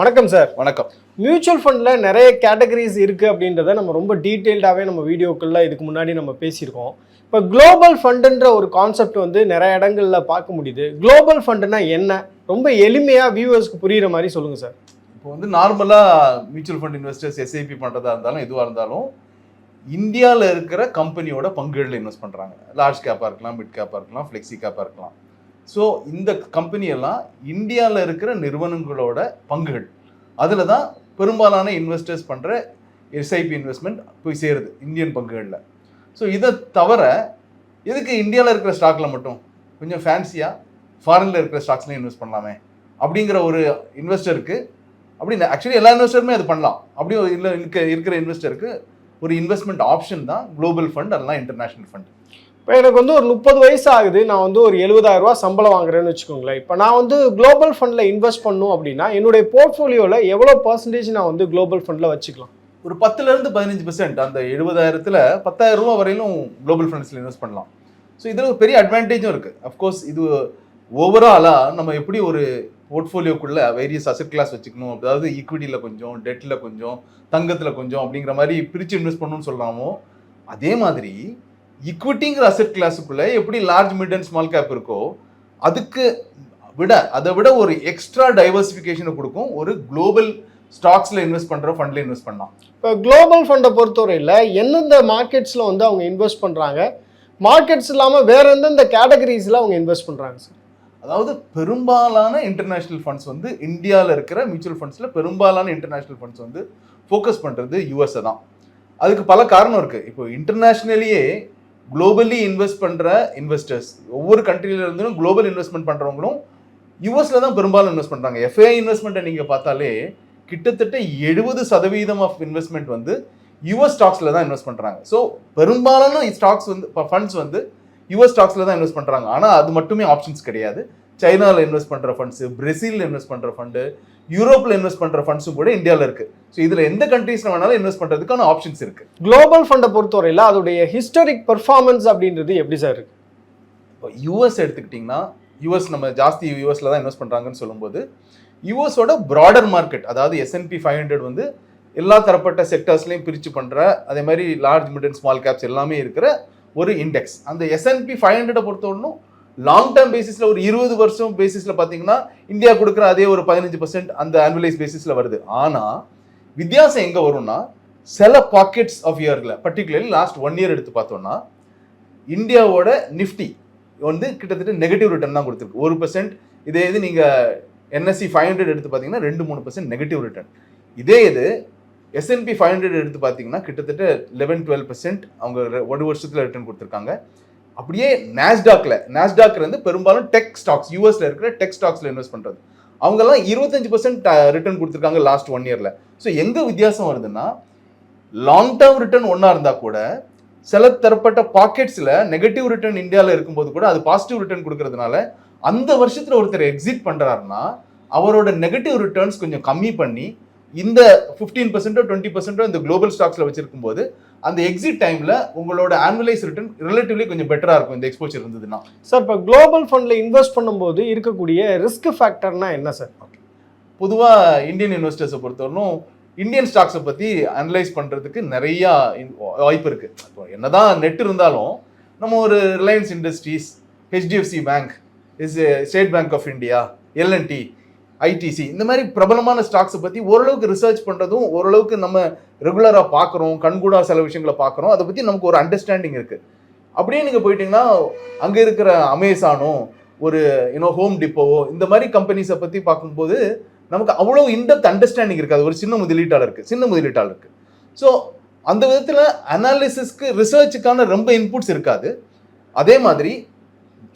வணக்கம் சார் வணக்கம். மியூச்சுவல் ஃபண்டில் நிறைய கேட்டகரிஸ் இருக்குது அப்படின்றத நம்ம ரொம்ப டீட்டெயில்டாகவே நம்ம வீடியோக்களில் இதுக்கு முன்னாடி நம்ம பேசியிருக்கோம். இப்போ குளோபல் ஃபண்டுன்ற ஒரு கான்செப்ட் வந்து நிறைய இடங்கள்ல பார்க்க முடியுது. குளோபல் ஃபண்டுனா என்ன? ரொம்ப எளிமையாக வியூவர்ஸ்க்கு புரியுற மாதிரி சொல்லுங்கள் சார் இப்போ வந்து நார்மலாக மியூச்சுவல் ஃபண்ட் இன்வெஸ்டர்ஸ் எஸ்ஐபி பண்ணுறதா இருந்தாலும் எதுவாக இருந்தாலும் இந்தியாவில் இருக்கிற கம்பெனியோட பங்குகளில் இன்வெஸ்ட் பண்ணுறாங்க லார்ஜ் கேப்பாக இருக்கலாம் மிட் கேப்பாக இருக்கலாம் ஃப்ளெக்ஸி கேப்பாக இருக்கலாம். ஸோ இந்த கம்பெனி எல்லாம் இந்தியாவில் இருக்கிற நிறுவனங்களோட பங்குகள். அதில் தான் பெரும்பாலான இன்வெஸ்டர்ஸ் பண்ணுற எஸ்ஐபி இன்வெஸ்ட்மெண்ட் போய் சேருது இந்தியன் பங்குகளில். ஸோ இதை தவிர எதுக்கு இந்தியாவில் இருக்கிற ஸ்டாக்கில் மட்டும்? கொஞ்சம் ஃபேன்சியாக ஃபாரினில் இருக்கிற ஸ்டாக்ஸ்லையும் இன்வெஸ்ட் பண்ணலாமே. அப்படிங்கிற ஒரு இன்வெஸ்டருக்கு அப்படி ஆக்சுவலி எல்லா இன்வெஸ்டருமே அது பண்ணலாம். அப்படி இல்லை இருக்க இருக்கிற இன்வெஸ்டருக்கு ஒரு இன்வெஸ்ட்மெண்ட் ஆப்ஷன் தான் குளோபல் ஃபண்ட் அதெல்லாம் இன்டர்நேஷனல் ஃபண்ட் இப்போ எனக்கு வந்து ஒரு முப்பது வயசு ஆகுது. நான் வந்து ஒரு 70000 சம்பளம் வாங்குறேன்னு வச்சுக்கோங்களேன். இப்போ நான் வந்து குளோபல் ஃபண்டில் இன்வெஸ்ட் பண்ணும் அப்படின்னா என்னுடைய போர்ட்ஃபோலியோவில் எவ்வளோ பர்சன்டேஜ் நான் வந்து குளோபல் ஃபண்டில் வச்சுக்கலாம்? ஒரு பத்துலேருந்து பதினஞ்சு பர்சன்ட் அந்த எழுபதாயிரத்தில் பத்தாயிரம் ரூபா வரையிலும் குளோபல் ஃபண்ட்ஸில் இன்வெஸ்ட் பண்ணலாம். ஸோ இதில் ஒரு பெரிய அட்வான்டேஜும் இருக்குது அஃப்கோர்ஸ் இது ஓவராலாக நம்ம எப்படி ஒரு போர்ட்ஃபோலியோக்குள்ள வேரியஸ் அசட் கிளாஸ் வச்சுக்கணும்? அதாவது ஈக்விட்டியில் கொஞ்சம் டெட்டில் கொஞ்சம் தங்கத்தில் கொஞ்சம் அப்படிங்கிற மாதிரி பிரித்து இன்வெஸ்ட் பண்ணணும்னு சொல்கிறாமோ அதே மாதிரி ஈக்விட்டிங்கிற அசட் கிளாஸுக்குள்ளே எப்படி large mid and small cap இருக்கோ அதுக்கு விட அதை விட ஒரு எக்ஸ்ட்ரா டைவர்சிஃபிகேஷனை கொடுக்கும். ஒரு குளோபல் ஸ்டாக்ஸில் இன்வெஸ்ட் பண்ணுற ஃபண்டில் இன்வெஸ்ட் பண்ணலாம். இப்போ குளோபல் ஃபண்டை பொறுத்தவரையில் எந்தெந்த மார்க்கெட்ஸில் வந்து அவங்க இன்வெஸ்ட் பண்ணுறாங்க மார்க்கெட்ஸ் இல்லாமல் வேற எந்தெந்த கேட்டகரிஸில் அவங்க இன்வெஸ்ட் பண்ணுறாங்க சார் அதாவது பெரும்பாலான இன்டர்நேஷ்னல் ஃபண்ட்ஸ் வந்து இந்தியாவில் இருக்கிற மியூச்சுவல் ஃபண்ட்ஸில் பெரும்பாலான இன்டர்நேஷ்னல் ஃபண்ட்ஸ் வந்து ஃபோக்கஸ் பண்ணுறது யூஎஸ்ஏ தான். அதுக்கு பல காரணம் இருக்குது இப்போ இன்டர்நேஷ்னலியே குளோபலி இன்வெஸ்ட் பண்ணுற இன்வெஸ்டர்ஸ் ஒவ்வொரு கண்ட்ரியில இருந்தும் குளோபல் இன்வெஸ்ட்மெண்ட் பண்ணுறவங்களும் யூஎஸில் தான் பெரும்பாலும் இன்வெஸ்ட் பண்ணுறாங்க எஃப்ஐ இன்வெஸ்ட்மெண்ட்டை நீங்கள் பார்த்தாலே கிட்டத்தட்ட எழுபது சதவீதம் ஆஃப் இன்வெஸ்ட்மெண்ட் வந்து யூஎஸ் ஸ்டாக்ஸில் தான் இன்வெஸ்ட் பண்ணுறாங்க ஸோ பெரும்பாலான ஸ்டாக்ஸ் வந்து ஃபண்ட்ஸ் வந்து யூஎஸ் ஸ்டாக்ஸில் தான் இன்வெஸ்ட் பண்ணுறாங்க ஆனால் அது மட்டுமே ஆப்ஷன்ஸ் கிடையாது. சைனாவில் இன்வெஸ்ட் பண்ணுற ஃபண்ட்ஸு பிரேசிலில் இன்வெஸ்ட் பண்ணுற ஃபண்டு யூரோப்பில் இன்வெஸ்ட் பண்ணுற ஃபண்ட்ஸும் கூட இந்தியாவில் இருக்குது ஸோ இதில் எந்த கண்ட்ரீஸில் வேணாலும் இன்வெஸ்ட் பண்ணுறதுக்கான ஆப்ஷன்ஸ் இருக்குது குளோபல் ஃபண்டை பொறுத்தவரையில் அதோடைய ஹிஸ்டாரிக் பெர்ஃபார்மன்ஸ் அப்படின்றது எப்படி சார் இருக்கு? இப்போ யூஎஸ் எடுத்துக்கிட்டிங்கன்னா யூஎஸ் நம்ம ஜாஸ்தி யூஎஸ்ல தான் இன்வெஸ்ட் பண்ணுறாங்கன்னு சொல்லும்போது யூஎஸோட ப்ராடர் மார்க்கெட் அதாவது S and P five hundred வந்து எல்லா தரப்பட்ட செக்டர்ஸ்லையும் பிரித்து பண்ணுற அதே மாதிரி large mid and small caps எல்லாமே இருக்கிற ஒரு இண்டெக்ஸ் அந்த எஸ்என்பி ஃபைவ் ஹண்ட்ரடை பொறுத்தவரைக்கும் லாங் டேர்ம் பேசிஸில் ஒரு இருபது வருஷம் பேசிஸில் பார்த்தீங்கன்னா இந்தியா கொடுக்குற அதே ஒரு பதினஞ்சு பர்சன்ட் அந்த ஆனுவலைஸ் பேசிஸில் வருது. ஆனால் வித்தியாசம் எங்கே வரும்னா சில பாக்கெட்ஸ் ஆஃப் இயரில் பர்டிகுலர்லி லாஸ்ட் ஒன் இயர் எடுத்து பார்த்தோம்னா இந்தியாவோட நிஃப்டி வந்து கிட்டத்தட்ட நெகட்டிவ் ரிட்டர்ன் தான் கொடுத்துருக்கு. ஒரு பர்சன்ட் இதே இது நீங்கள் என்எஸ்சி ஃபைவ் ஹண்ட்ரட் எடுத்து பார்த்தீங்கன்னா ரெண்டு மூணு பர்சன்ட் நெகட்டிவ் ரிட்டர்ன் இதே இது எஸ்என்பி ஃபைவ் ஹண்ட்ரட் எடுத்து பார்த்தீங்கன்னா கிட்டத்தட்ட லெவன் டுவெல் பர்சன்ட் அவங்க ஒரு வருஷத்தில் ரிட்டர்ன் கொடுத்துருக்காங்க. அப்படியே நாஸ்டாக்ல நாஸ்டாக்ல இருந்து பெரும்பாலும் டெக் ஸ்டாக்ஸ் யூஎஸ்ல இருக்கிற டெக் ஸ்டாக்ஸ்ல இன்வெஸ்ட் பண்றது. அவங்கெல்லாம் இருபத்தஞ்சு பர்சன்ட் ரிட்டர்ன் கொடுத்துருக்காங்க லாஸ்ட் ஒன் இயர்ல ஸோ எங்க வித்தியாசம் வருதுன்னா லாங் டேர்ம் ரிட்டர்ன் ஒன்றா இருந்தா கூட சில தரப்பட்ட பாக்கெட்ஸ்ல நெகட்டிவ் ரிட்டர்ன் இந்தியாவில் இருக்கும்போது கூட அது பாசிட்டிவ் ரிட்டர்ன் கொடுக்கறதுனால அந்த வருஷத்துல ஒருத்தர் எக்ஸிட் பண்றாருன்னா அவரோட நெகட்டிவ் ரிட்டர்ன்ஸ் கொஞ்சம் கம்மி பண்ணி இந்த ஃபிஃப்டீன் பர்சன்டோ டுவெண்ட்டி பர்சன்டோ இந்த குளோபல் ஸ்டாக்ஸ்ல வச்சிருக்கும் போது அந்த எக்ஸிட் டைம்ல உங்களோட ஆனுவலைஸ் ரிட்டர்ன் ரிலேட்டிவ்லி கொஞ்சம் பெட்டரா இருக்கும் இந்த எக்ஸ்போச்சர் இருந்ததுன்னா. சார் இப்போ குளோபல் ஃபண்டில் இன்வெஸ்ட் பண்ணும்போது இருக்கக்கூடிய ரிஸ்க் ஃபேக்டர்னா என்ன சார் பொதுவா இந்தியன் இன்வெஸ்டர்ஸை பொறுத்தவரைக்கும் இந்தியன் ஸ்டாக்ஸை பத்தி அனலைஸ் பண்றதுக்கு நிறைய வாய்ப்பு இருக்கு. இப்போ என்னதான் நெட் இருந்தாலும் நம்ம ஒரு Reliance Industries HDFC bank is State Bank of India L and T ITC இந்த மாதிரி பிரபலமான ஸ்டாக்ஸை பற்றி ஓரளவுக்கு ரிசர்ச் பண்ணுறதும் ஓரளவுக்கு நம்ம ரெகுலராக பார்க்குறோம் கண்கூடா சில விஷயங்களை பார்க்குறோம். அதை பற்றி நமக்கு ஒரு அண்டர்ஸ்டாண்டிங் இருக்குது அப்படியே நீங்கள் போயிட்டீங்கன்னா அங்கே இருக்கிற அமேசானோ ஒரு யூனோ ஹோம் டிப்போவோ இந்த மாதிரி கம்பெனிஸை பற்றி பார்க்கும்போது நமக்கு அவ்வளோ இன்டெப்த் அண்டர்ஸ்டாண்டிங் இருக்காது ஒரு சின்ன முதலீட்டாளருக்கு சின்ன முதலீட்டாளருக்கு ஸோ அந்த விதத்தில் அனாலிசிஸ்க்கு ரிசர்ச்சுக்கான ரொம்ப இன்புட்ஸ் இருக்காது. அதே மாதிரி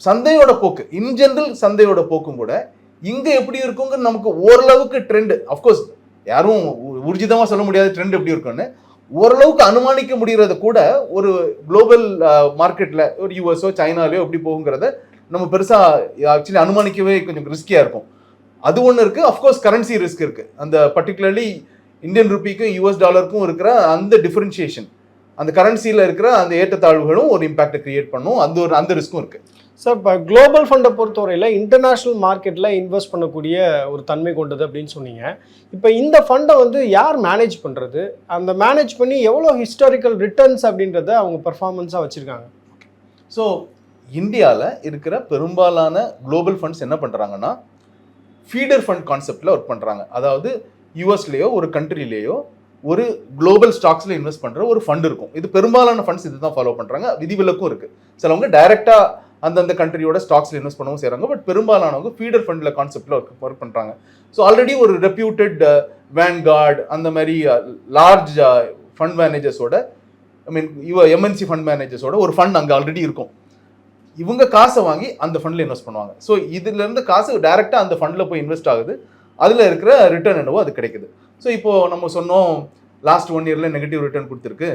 சந்தையோட போக்கு. இன் ஜென்ரல் சந்தையோட போக்கும் கூட இங்கே எப்படி இருக்குங்க நமக்கு ஓரளவுக்கு ட்ரெண்ட் அஃப்கோர்ஸ் யாரும் உர்ஜிதமாக சொல்ல முடியாத ட்ரெண்ட் எப்படி இருக்கும்னு ஓரளவுக்கு அனுமானிக்க முடிகிறத கூட ஒரு குளோபல் மார்க்கெட்டில் ஒரு யூஎஸோ சைனாலையோ எப்படி போகுங்கிறத நம்ம பெருசாக ஆக்சுவலி அனுமானிக்கவே கொஞ்சம் ரிஸ்கியாக இருக்கும். அது ஒன்று இருக்குது அஃப்கோர்ஸ் கரன்சி ரிஸ்க் இருக்குது அந்த பர்டிகுலர்லி இந்தியன் ருபிக்கும் யூஎஸ் டாலருக்கும் இருக்கிற அந்த டிஃப்ரென்ஷியேஷன் அந்த கரன்சியில் இருக்கிற அந்த ஏற்றத்தாழ்வுகளும் ஒரு இம்பாக்டை கிரியேட் பண்ணும். அந்த ஒரு அந்த ரிஸ்க்கும் இருக்குது சார் இப்போ குளோபல் ஃபண்டை பொறுத்தவரையில் இன்டர்நேஷ்னல் மார்க்கெட்டில் இன்வெஸ்ட் பண்ணக்கூடிய ஒரு தன்மை கொண்டது அப்படின்னு சொன்னீங்க. இப்போ இந்த ஃபண்டை வந்து யார் மேனேஜ் பண்ணுறது அந்த மேனேஜ் பண்ணி எவ்வளோ ஹிஸ்டாரிக்கல் ரிட்டர்ன்ஸ் அப்படின்றத அவங்க பெர்ஃபார்மன்ஸாக வச்சுருக்காங்க. ஸோ இந்தியாவில் இருக்கிற பெரும்பாலான குளோபல் ஃபண்ட்ஸ் என்ன பண்ணுறாங்கன்னா ஃபீடர் ஃபண்ட் கான்செப்டில் ஒர்க் பண்ணுறாங்க அதாவது யூஎஸ்லேயோ ஒரு கண்ட்ரிலேயோ ஒரு குளோபல் ஸ்டாக்ஸில் இன்வெஸ்ட் பண்ணுற ஒரு ஃபண்ட் இருக்கும். இது பெரும்பாலான ஃபண்ட்ஸ் இது தான் ஃபாலோ பண்ணுறாங்க விதிவிலக்கும் இருக்குது சிலவங்க டைரெக்டாக அந்தந்த கண்ட்ரியோட ஸ்டாக்ஸில் இன்வெஸ்ட் பண்ணவும் செய்கிறாங்க பட் பெரும்பாலானவங்க ஃபீடர் ஃபண்டில் கான்செப்டில் ஒர்க் ஒர்க் பண்ணுறாங்க ஸோ ஆல்ரெடி ஒரு ரெப்யூட்டட் வேன்கார்டு uh, அந்த மாதிரி லார்ஜ் ஃபண்ட் மேனேஜர்ஸோட ஐ மீன் இவ எம்என்சி ஃபண்ட் மேனேஜர்ஸோட ஒரு ஃபண்ட் அங்கே ஆல்ரெடி இருக்கும். இவங்க காசை வாங்கி அந்த ஃபண்டில் இன்வெஸ்ட் பண்ணுவாங்க. ஸோ இதுலேருந்து காசு டைரெக்டாக அந்த ஃபண்டில் போய் இன்வெஸ்ட் ஆகுது. அதில் இருக்கிற ரிட்டர்ன் என்னவோ அது கிடைக்குது. ஸோ இப்போது நம்ம சொன்னோம் லாஸ்ட் ஒன் இயரில் நெகட்டிவ் ரிட்டர்ன் கொடுத்துருக்கு.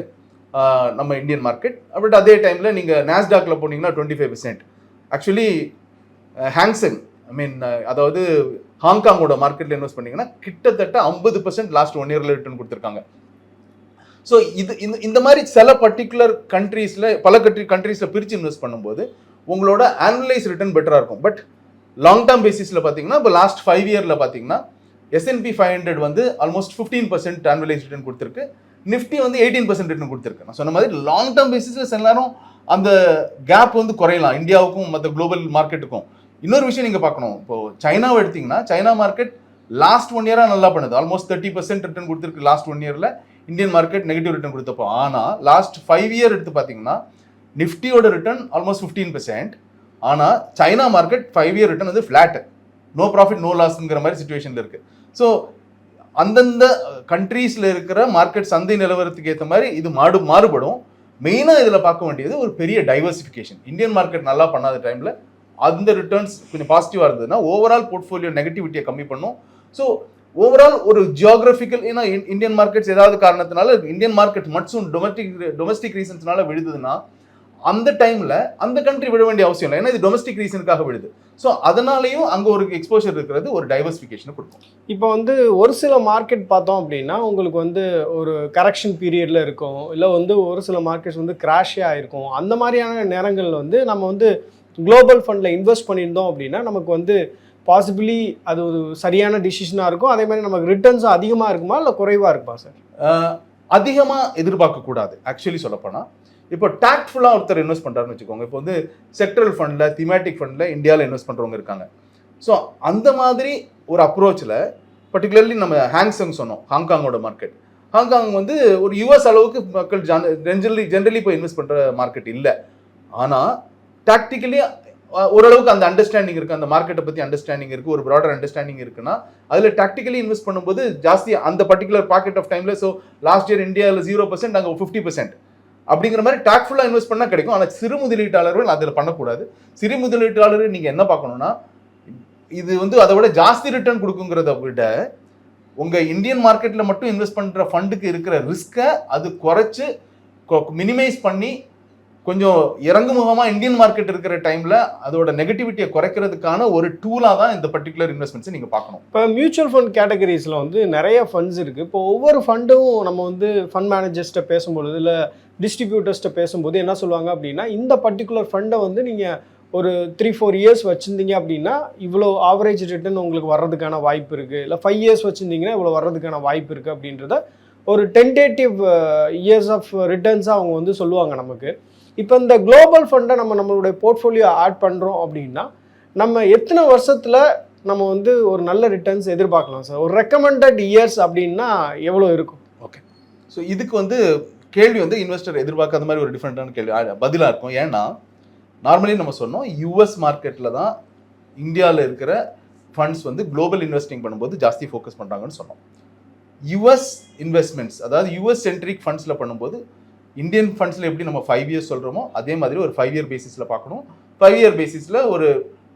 நம்ம இந்தியன் மார்க்கெட் பட் அதே டைமில் நீங்கள் நாஸ்டாக்ல போனீங்கன்னா twenty five percent actually Hang Seng I mean அதாவது ஹாங்காங்கோட மார்க்கெட்டில் இன்வெஸ்ட் பண்ணிங்கன்னா கிட்டத்தட்ட ஐம்பது பர்சன்ட் லாஸ்ட் ஒன் இயரில் ரிட்டர்ன் கொடுத்துருக்காங்க. ஸோ இது இந்த இந்த மாதிரி சில பர்டிகுலர் கண்ட்ரீஸில் பல கண்ட்ரி கண்ட்ரீஸில் பிரித்து இன்வெஸ்ட் பண்ணும்போது உங்களோட ஆனுவலைஸ் ரிட்டர்ன் பெட்டராக இருக்கும். பட் லாங் டேர்ம் பேசிஸில் பார்த்தீங்கன்னா இப்போ லாஸ்ட் ஃபைவ் இயரில் பார்த்தீங்கன்னா S and P five hundred வந்து almost fifteen percent annualised return கொடுத்துருக்கு. நிஃப்டி வந்து எயிட்டீன் பர்சன்ட் ரிட்டர்ன் கொடுத்துருக்கு. நான் சொன்ன மாதிரி லாங் டேர்ம் பேசிஸில் எல்லாரும் அந்த கேப் வந்து குறையலாம். இந்தியாவுக்கும் மற்ற குளோபல் மார்க்கெட்டுக்கும் இன்னொரு விஷயம் நீங்கள் பார்க்கணும். இப்போ சைனாவை எடுத்தீங்கன்னா சைனா மார்க்கெட் லாஸ்ட் ஒன் இயராக நல்லா பண்ணுது. ஆல்மோஸ்ட் தேர்ட்டி பர்சன்ட் ரிட்டர்ன் கொடுத்துருக்கு லாஸ்ட் ஒன் இயரில் இந்தியன் மார்க்கெட் நெகட்டிவ் ரிட்டர்ன் கொடுத்தப்போ. ஆனால் லாஸ்ட் ஃபைவ் இயர் எடுத்து பார்த்தீங்கன்னா நிஃப்டியோட ரிட்டர்ன் ஆல்மோஸ்ட் ஃபிஃப்டீன் பர்சன்ட் ஆனால் China market five year return வந்து ஃப்ளாட்டு நோ ப்ராஃபிட் நோ லாஸ்ங்கிற மாதிரி சுச்சுவேஷனில் இருக்குது ஸோ அந்தந்த கண்ட்ரீஸில் இருக்கிற மார்க்கெட் சந்தை நிலவரத்துக்கு ஏற்ற மாதிரி இது மாடு மாறுபடும். மெயினாக இதில் பார்க்க வேண்டியது ஒரு பெரிய டைவர்சிஃபிகேஷன் இந்தியன் மார்க்கெட் நல்லா பண்ணாத டைமில் அந்த ரிட்டர்ன்ஸ் கொஞ்சம் பாசிட்டிவாக இருந்ததுன்னா ஓவரால் போர்ட்ஃபோலியோ நெகட்டிவிட்டியை கம்மி பண்ணும். ஸோ ஓவரால் ஒரு ஜியோகிராஃபிக்கல் ஏன்னா இந்தியன் மார்க்கெட்ஸ் ஏதாவது காரணத்தினால இந்தியன் மார்க்கெட் மட்டும் டொமஸ்டிக் டொமஸ்டிக் ரீசன்ஸ்னால விழுதுன்னா அந்த டைம்ல அந்த கண்ட்ரி விட வேண்டிய அவசியம் இல்லை. ஏன்னா இது டொமஸ்டிக் ரீசனுக்காக விழுது ஸோ அதனாலையும் அங்க ஒரு எக்ஸ்போஷர் இருக்கிறது ஒரு டைவர்சிஃபிகேஷனை கொடுக்கும். இப்போ வந்து ஒரு சில மார்க்கெட் பார்த்தோம் அப்படின்னா உங்களுக்கு வந்து ஒரு கரெக்ஷன் பீரியடில் இருக்கும். இல்லை வந்து ஒரு சில மார்க்கெட்ஸ் வந்து கிராஷே ஆயிருக்கும். அந்த மாதிரியான நேரங்களில் வந்து நம்ம வந்து குளோபல் ஃபண்டில் இன்வெஸ்ட் பண்ணியிருந்தோம் அப்படின்னா நமக்கு வந்து பாசிபிளி அது ஒரு சரியான டிசிஷனாக இருக்கும். அதே மாதிரி நமக்கு ரிட்டர்ன்ஸும் அதிகமாக இருக்குமா இல்லை குறைவாக இருக்குமா சார் அஹ், அதிகமா எதிர்பார்க்க கூடாது ஆக்சுவலி சொல்லப்போனா இப்போ டாக்ட்ஃபுல்லாக ஒருத்தர் இன்வெஸ்ட் பண்றாருன்னு வச்சுக்கோங்க. இப்போ வந்து செக்டரல் ஃபண்டில் திமேட்டிக் ஃபண்டில் இந்தியாவில் இன்வெஸ்ட் பண்ணுறவங்க இருக்காங்க. ஸோ அந்த மாதிரி ஒரு அப்ரோச்சில் பர்டிகுலர்லி நம்ம ஹேங்ஸங் சொன்னோம் ஹாங்காங்கோட மார்க்கெட் ஹாங்காங் வந்து ஒரு யூஎஸ் அளவுக்கு மக்கள் ஜென்ரலி ஜென்ரலி போய் இன்வெஸ்ட் பண்ணுற மார்க்கெட் இல்லை. ஆனால் டாக்டிக்கலி ஓரளவுக்கு அந்த அண்டர்ஸ்டாண்டிங் இருக்குது அந்த மார்க்கெட்டை பற்றி அண்டர்ஸ்டாண்டிங் இருக்குது ஒரு ப்ராடர் அண்டர்ஸ்டாண்டிங் இருக்குன்னா அதில் டாக்டிக்கலி இன்வெஸ்ட் பண்ணும்போது ஜாஸ்தி அந்த பர்டிகுலர் பாக்கெட் ஆஃப் டைமில் ஸோ லாஸ்ட் இயர் இந்தியாவில் ஜீரோ பர்சன்ட் அங்கே ஃபிஃப்டி பர்சன்ட் அப்படிங்கிற மாதிரி டாக்ஃபுல்லாக இன்வெஸ்ட் பண்ணால் கிடைக்கும். ஆனால் சிறு முதலீட்டாளர்கள் அதில் பண்ணக்கூடாது. சிறு முதலீட்டாளர்கள் நீங்கள் என்ன பார்க்கணுன்னா இது வந்து அதை விட ஜாஸ்தி ரிட்டர்ன் கொடுக்குங்கிறத விட உங்கள் இந்தியன் மார்க்கெட்டில் மட்டும் இன்வெஸ்ட் பண்ணுற ஃபண்டுக்கு இருக்கிற ரிஸ்க்கை அது குறைச்சி மினிமைஸ் பண்ணி கொஞ்சம் இறங்குமுகமாக இந்தியன் மார்க்கெட் இருக்கிற டைமில் அதோட நெகட்டிவிட்டியை குறைக்கிறதுக்கான ஒரு டூலாக தான் இந்த பர்டிகுலர் இன்வெஸ்ட்மெண்ட்ஸை நீங்கள் பார்க்கணும். இப்போ மியூச்சுவல் ஃபண்ட் கேட்டகரிஸில் வந்து நிறைய ஃபண்ட்ஸ் இருக்குது இப்போ ஒவ்வொரு ஃபண்டும் நம்ம வந்து ஃபண்ட் மேனேஜர்ஸ்ட்டை பேசும்பொழுது இல்லை டிஸ்ட்ரிபியூட்டர்ஸ்ட்ட பேசும்போது என்ன சொல்லுவாங்க அப்படின்னா இந்த பர்டிகுலர் ஃபண்டை வந்து நீங்கள் ஒரு த்ரீ ஃபோர் இயர்ஸ் வச்சுருந்தீங்க அப்படின்னா இவ்வளோ ஆவரேஜ் ரிட்டர்ன் உங்களுக்கு வர்றதுக்கான வாய்ப்பு இருக்குது இல்லை ஃபைவ் இயர்ஸ் வச்சுருந்தீங்கன்னா இவ்வளோ வர்றதுக்கான வாய்ப்பு இருக்குது அப்படின்றத ஒரு டென்டேட்டிவ் இயர்ஸ் ஆஃப் ரிட்டர்ன்ஸாக அவங்க வந்து சொல்லுவாங்க நமக்கு. இப்போ இந்த குளோபல் ஃபண்டை நம்ம நம்மளுடைய போர்ட்ஃபோலியோ ஆட் பண்ணுறோம் அப்படின்னா நம்ம எத்தனை வருஷத்தில் நம்ம வந்து ஒரு நல்ல ரிட்டர்ன்ஸ் எதிர்பார்க்கலாம் சார்? ஒரு ரெக்கமெண்டட் இயர்ஸ் அப்படின்னா எவ்வளோ இருக்கும்? ஓகே ஸோ இதுக்கு வந்து கேள்வி வந்து இன்வெஸ்டர் எதிர்பார்க்காத மாதிரி ஒரு டிஃப்ரெண்டான கேள்வி. பதிலாக இருக்கும். ஏன்னா நார்மலி நம்ம சொன்னோம் யூஎஸ் மார்க்கெட்டில் தான் இந்தியாவில் இருக்கிற ஃபண்ட்ஸ் வந்து குளோபல் இன்வெஸ்டிங் பண்ணும்போது ஜாஸ்தி ஃபோக்கஸ் பண்ணுறாங்கன்னு சொன்னோம். யுஎஸ் இன்வெஸ்ட்மெண்ட்ஸ் அதாவது யூஎஸ் சென்ட்ரிக் ஃபண்ட்ஸில் பண்ணும்போது இந்தியன் ஃபண்ட்ஸில் எப்படி நம்ம ஃபைவ் இயர்ஸ் சொல்கிறோமோ அதே மாதிரி ஒரு ஃபைவ் இயர் பேசிஸில் பார்க்கணும். ஃபைவ் இயர் பேசிஸில் ஒரு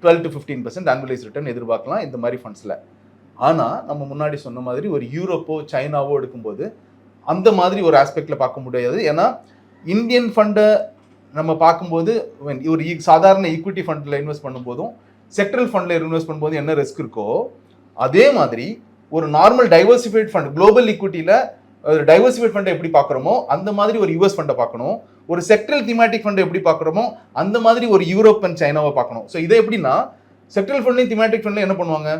twelve to fifteen percent annualised return எதிர்பார்க்கலாம் இந்த மாதிரி ஃபண்ட்ஸில் ஆனால் நம்ம முன்னாடி சொன்ன மாதிரி ஒரு யூரோப்போ சைனாவோ எடுக்கும்போது அந்த மாதிரி ஒரு ஆஸ்பெக்டில் பார்க்க முடியாது. ஏன்னா இந்தியன் ஃபண்டை நம்ம பார்க்கும்போது ஒரு e, சாதாரண ஈக்விட்டி ஃபண்டில் இன்வெஸ்ட் பண்ணும்போதும் செக்ட்ரல் ஃபண்டில் இன்வெஸ்ட் பண்ணும்போது என்ன ரிஸ்க் இருக்கோ அதே மாதிரி ஒரு நார்மல் டைவர்சிஃபைட் ஃபண்ட் குளோபல் ஈக்விட்டியில் டைவர்சிஃபைட் ஃபண்டை எப்படி பார்க்குறோமோ அந்த மாதிரி ஒரு யூஎஸ் ஃபண்டை பார்க்கணும். ஒரு செக்ட்ரல் திமேட்டிக் ஃபண்டை எப்படி பார்க்குறோமோ அந்த மாதிரி ஒரு யூரோப் அண்ட் சைனாவை பார்க்கணும். ஸோ இதை எப்படின்னா செக்ட்ரல் ஃபண்ட்லையும் திமேட்டிக் ஃபண்ட்லையும் என்ன பண்ணுவாங்க?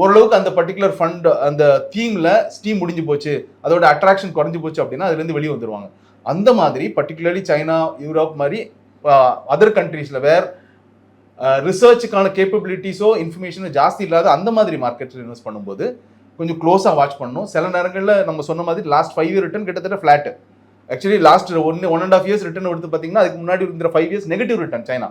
ஓரளவுக்கு அந்த பர்டிகுலர் ஃபண்ட் அந்த தீமில் ஸ்டீம் முடிஞ்சு போச்சு. அதோட அட்ராக்ஷன் குறைஞ்சி போச்சு அப்படின்னா அதுலேருந்து வெளியே வந்துருவாங்க. அந்த மாதிரி பர்டிகுலர்லி சைனா யூரோப் மாதிரி அதர் கண்ட்ரீஸில் வேர் ரிசர்ச்சுக்கான கேப்பபிலிட்டிஸோ இன்ஃபர்மேஷனோ ஜாஸ்தி இல்லாத அந்த மாதிரி மார்க்கெட்டில் இன்வெஸ்ட் பண்ணும்போது கொஞ்சம் க்ளோஸாக வாட்ச் பண்ணணும். சில நேரங்களில் நம்ம சொன்ன மாதிரி லாஸ்ட் ஃபைவ் இயர் ரிட்டர்ன் கிட்டத்தட்ட flat actually last one one and half years return எடுத்து பார்த்தீங்கன்னா அதுக்கு முன்னாடி இருந்த five years negative return China.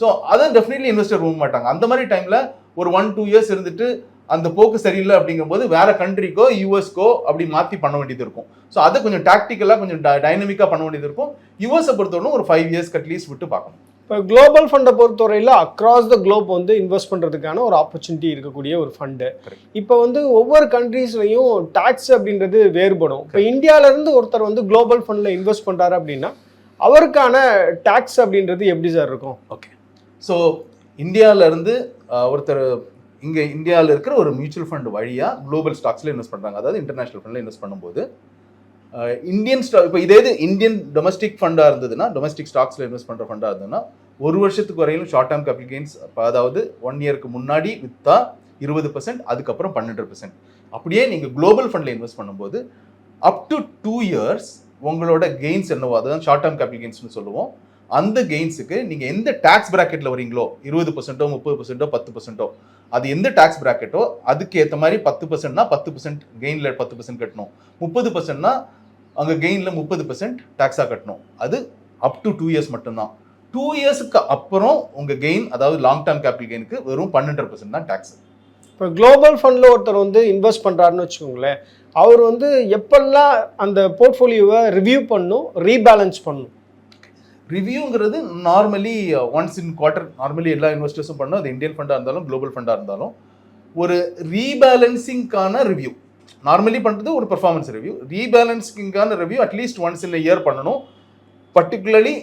So அதை டெஃபினெட்லி இன்வெஸ்டர் விரும்ப மாட்டாங்க. அந்த மாதிரி டைமில் ஒரு ஒன் டூ இயர்ஸ் இருந்துட்டு அந்த போக்கு சரியில்லை அப்படிங்கும்போது வேற கண்ட்ரிக்கோ யூஎஸ்க்கோ அப்படி மாற்றி பண்ண வேண்டியது இருக்கும். ஸோ அதை கொஞ்சம் டாக்டிக்கலாக கொஞ்சம் டைனமிக்காக பண்ண வேண்டியது இருக்கும். யூஎஸை பொறுத்தவரைக்கும் ஒரு ஃபைவ் இயர்ஸ்க்கு அட்லீஸ்ட் விட்டு பார்க்கணும். இப்போ குளோபல் ஃபண்டை பொறுத்தவரையில் அக்ராஸ் த குளோப் வந்து இன்வெஸ்ட் பண்ணுறதுக்கான ஒரு ஆப்பர்ச்சுனிட்டி இருக்கக்கூடிய ஒரு ஃபண்டு. இப்போ வந்து ஒவ்வொரு கண்ட்ரீஸ்லையும் டாக்ஸ் அப்படின்றது வேறுபடும். இப்போ இந்தியாவிலேருந்து ஒருத்தர் வந்து குளோபல் ஃபண்டில் இன்வெஸ்ட் பண்ணுறாரு அப்படின்னா அவருக்கான டாக்ஸ் அப்படின்றது எப்படி சார் இருக்கும்? ஓகே ஸோ இந்தியாவிலேருந்து ஒருத்தர் இங்கே இந்தியாவில் இருக்கிற ஒரு மியூச்சுவல் ஃபண்ட் வழியாக குளோபல் ஸ்டாக்ஸில் இன்வெஸ்ட் பண்ணுறாங்க அதாவது இன்டர்நேஷனல் ஃபண்டில் இன்வெஸ்ட் பண்ணும்போது இந்தியன் ஸ்டாக் இப்போ இதே இது இந்தியன் டொமஸ்டிக் ஃபண்டாக இருந்ததுன்னா டொமஸ்டிக் ஸ்டாக்ஸில் இன்வெஸ்ட் பண்ணுற ஃபண்டாக இருந்ததுன்னா ஒரு வருஷத்துக்கு வரையிலும் ஷார்ட் டேர்ம் கேபிட்டல் கெயின்ஸ் அதாவது ஒன் இயருக்கு முன்னாடி விற்றா இருபது பர்சன்ட் அதுக்கப்புறம் பன்னெண்டு பர்சன்ட் அப்படியே நீங்கள் குளோபல் ஃபண்டில் இன்வெஸ்ட் பண்ணும்போது அப் டு டூ இயர்ஸ் உங்களோட கெயின்ஸ் என்னவோ அதுதான் ஷார்ட் டேர்ம் கேபிட்டல் கெயின்ஸ்னு சொல்லுவோம் அந்த கெயின்ஸுக்கு நீங்கள் எந்த டேக்ஸ் ப்ராக்கெட்டில் வரீங்களோ இருபது பர்சன்ட்டோ முப்பது பர்சன்ட்டோ பத்து பர்சன்ட்டோ அது எந்த டேக்ஸ் ப்ராக்கெட்டோ அதுக்கு ஏற்ற மாதிரி பத்து பர்சன்ட்னா பத்து பர்சன்ட் கெயினில் பத்து பர்சன்ட் கட்டணும். முப்பது பர்சன்ட்னா அங்கே கெயினில் முப்பது பர்சன்ட் டேக்ஸாக கட்டணும். அது அப் டு டூ இயர்ஸ் மட்டும்தான். டூ இயர்ஸுக்கு அப்புறம் உங்கள் கெயின் அதாவது லாங் டேர்ம் கேபிட்டல் கெயினுக்கு வெறும் பன்னெண்டு பர்சன்ட் தான் டேக்ஸ் இப்போ குளோபல் ஃபண்டில் ஒருத்தர் வந்து இன்வெஸ்ட் பண்ணுறாருன்னு வச்சுக்கோங்களேன் அவர் வந்து எப்பெல்லாம் அந்த போர்ட்ஃபோலியோவை ரிவ்யூ பண்ணும் ரீபேலன்ஸ் பண்ணும்? ரிவ்யூங்கிறது normally once in quarter normally எல்லா இன்வெஸ்டர்ஸும் பண்ணோம். அது இந்தியன் ஃபண்டாக இருந்தாலும் குளோபல் ஃபண்டாக இருந்தாலும். ஒரு ரீபேலன்சிங்கான ரிவ்யூ நார்மலி பண்ணுறது ஒரு performance review ரீபேலன்சிங்கான review at least once in year பண்ணணும். பர்டிகுலர்லி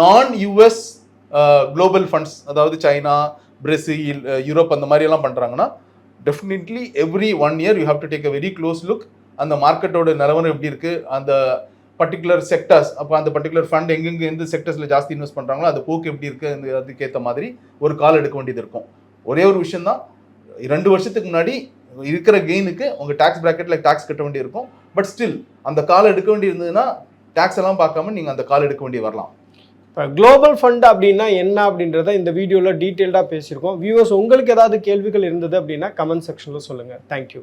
நான் யூஎஸ் குளோபல் ஃபண்ட்ஸ் அதாவது சைனா பிரேசில் யூரோப் அந்த மாதிரி எல்லாம் பண்ணுறாங்கன்னா definitely every one year you have to take a very close look அந்த மார்க்கெட்டோட நிலவரம் எப்படி இருக்குது அந்த பர்டிகுலர் செக்டர்ஸ் அப்போ அந்த பர்டிகுலர் ஃபண்ட் எங்கெங்க எந்த செக்டர்ஸில் ஜாஸ்தி இன்வெஸ்ட் பண்ணுறாங்களோ அது போக்கு எப்படி இருக்குது அதுக்கேற்ற மாதிரி ஒரு கால் எடுக்க வேண்டியது இருக்கும். ஒரே ஒரு விஷயம் தான் ரெண்டு வருஷத்துக்கு முன்னாடி இருக்கிற கெயினுக்கு உங்கள் டேக்ஸ் ப்ராக்கெட்டில் டேக்ஸ் கட்ட வேண்டியிருக்கும் பட் ஸ்டில் அந்த கால் எடுக்க வேண்டி இருந்ததுன்னா டேக்ஸ் எல்லாம் பார்க்காம நீங்கள் அந்த கால் எடுக்க வேண்டி வரலாம். இப்போ குளோபல் ஃபண்ட் அப்படின்னா என்ன அப்படின்றத இந்த வீடியோவில் டீட்டெயில்டாக பேசியிருக்கோம். வியூவர்ஸ் உங்களுக்கு ஏதாவது கேள்விகள் இருந்தது அப்படின்னா கமெண்ட் செக்ஷனில் சொல்லுங்கள் தேங்க்யூ